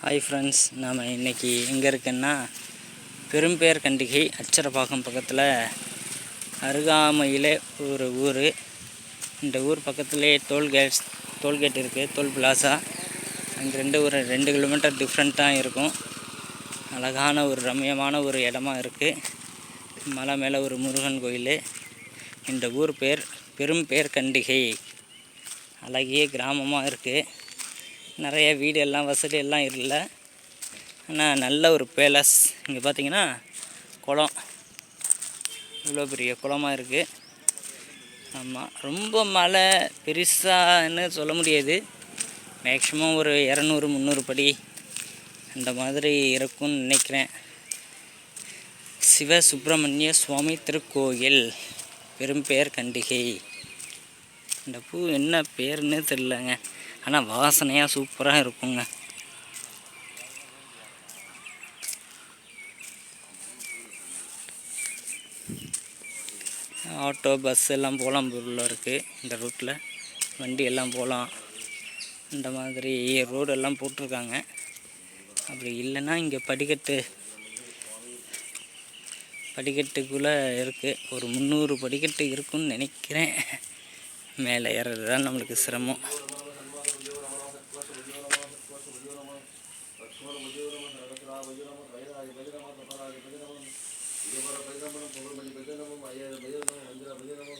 Hi friends நாம் இன்றைக்கி எங்கே இருக்கேன்னா பெரும்பேர் கண்டிகை அச்சரப்பாக்கம் பக்கத்தில் அருகாமையில் ஒரு ஊர். இந்த ஊர் பக்கத்துலேயே டோல்கேட்ஸ் டோல்கேட் இருக்குது டோல் பிளாசா அங்கே ரெண்டு ஒரு ரெண்டு கிலோமீட்டர் டிஃப்ரெண்ட்டாக இருக்கும். அழகான ஒரு ரம்யமான ஒரு இடமா இருக்குது மலை மேலே ஒரு முருகன் கோயில். இந்த ஊர் பேர் பெரும்பேர் கண்டிகை. அழகிய கிராமமாக இருக்குது நிறைய வீடு எல்லாம் வசதி எல்லாம் இல்லை. ஆனால் நல்ல ஒரு பேலஸ். இங்கே பார்த்தீங்கன்னா குளம். இவ்வளோ பெரிய குளமாக இருக்குது ஆமாம் ரொம்ப மழை பெருசான்னு சொல்ல முடியாது. மேக்ஸிமம் ஒரு இரநூறு முந்நூறு படி அந்த மாதிரி இருக்கும்னு நினைக்கிறேன். சிவ சுப்பிரமணிய சுவாமி திருக்கோயில் பெரும்பெயர் கண்டிகை. இந்த பூ என்ன பேர்னு தெரிலங்க ஆனால் வாசனையாக சூப்பராக இருக்குங்க. ஆட்டோ பஸ் எல்லாம் போகலாம் உள்ள இருக்குது இந்த ரூட்டில் வண்டி எல்லாம் போகலாம். இந்த மாதிரி ரோடு எல்லாம் போட்டிருக்காங்க. அப்படி இல்லைன்னா இங்கே படிக்கட்டு. படிக்கட்டுக்குள்ளே இருக்குது ஒரு முந்நூறு படிக்கட்டு இருக்குன்னு நினைக்கிறேன். மேலே ஏறுறது தான் நம்மளுக்கு சிரமம். భజరమ లక్ష్మణ భజరమ నరకరా భజరమ వైరాగి భజరమ తపరాగి భజరమ ఇవ్వర భజరమ పొగలు భజరమ అయ్యారు భజరమ అంజర భజరమ